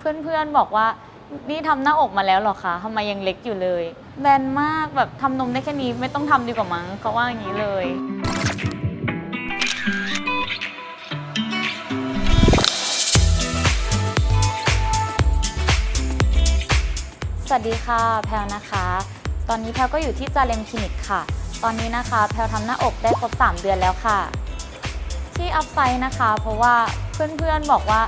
เพื่อนๆบอกว่า นี่ทำหน้าอกมาแล้วเหรอคะทำไมยังเล็กอยู่เลยแบนมากแบบทำนมได้แค่นี้ไม่ต้องทำดีกว่ามั้งเขาว่าอย่างนี้เลย สวัสดีค่ะแพลวนะคะ ตอนนี้แพลวก็อยู่ที่จาเลมคลินิกค่ะ ตอนนี้นะคะแพลวทำหน้าอกได้ครบ 3 เดือนแล้วค่ะ ที่อัพไซด์นะคะ เพราะว่าเพื่อนๆบอกว่า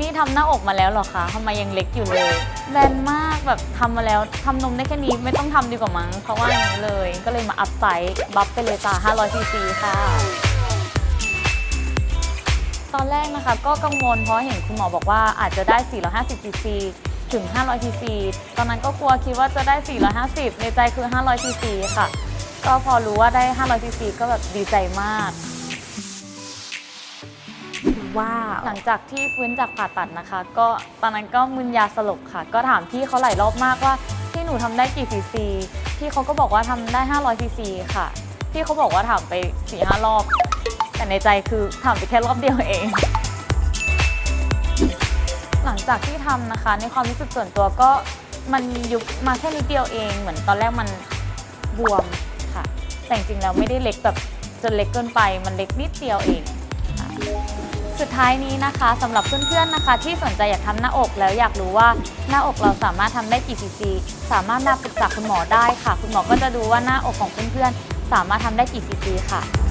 นี่ทำหน้าอกมาแล้วเหรอคะทำไมยังเล็กอยู่เลย แบนมากแบบทำมาแล้วทำนมได้แค่นี้ไม่ต้องทำดีกว่ามั้งเขาว่าอย่างนี้เลย ก็เลยมาอัพไซด์บัฟไปเลยจ้า500ซีซีค่ะ ตอนแรกนะคะก็กังวลเพราะเห็นคุณหมอบอกว่าอาจจะได้ 450ซีซีถึง 500ซีซีตอนนั้นก็กลัวคิดว่าจะได้ 450 ในใจคือ 500ซีซีค่ะ ก็พอรู้ว่าได้ 500ซีซีก็แบบดีใจมาก ว้าว หลังจากที่ฟื้นจากผ่าตัดนะคะ ก็ตอนนั้นก็มึนยาสลบค่ะ ก็ถามพี่เขาหลายรอบมากว่าพี่หนูทำได้กี่ซีซีพี่เขาก็บอกว่าทำได้ 500ซีซีค่ะพี่เขาบอกว่าถามไป4ีหรอบ แต่ในใจคือถามไปแค่รอบเดียวเอง หลังจากที่ทำนะคะ ในความรู้สึกส่วนตัวก็มันยุบมาแค่นิดเดียวเอง เหมือนตอนแรกมันบวมค่ะ แต่จริงๆแล้วไม่ได้เล็กแบบจนเล็กเกินไป มันเล็กนิดเดียวเองค่ะ สุดท้ายนี้นะคะสำหรับเพื่อนๆนะคะ ที่สนใจอยากทำหน้าอกแล้วอยากรู้ว่าหน้าอกเราสามารถทำได้กี่ซีซีสามารถมาปรึกษาคุณหมอได้ค่ะ คุณหมอก็จะดูว่าหน้าอกของเพื่อนๆสามารถทำได้กี่ซีซีค่ะ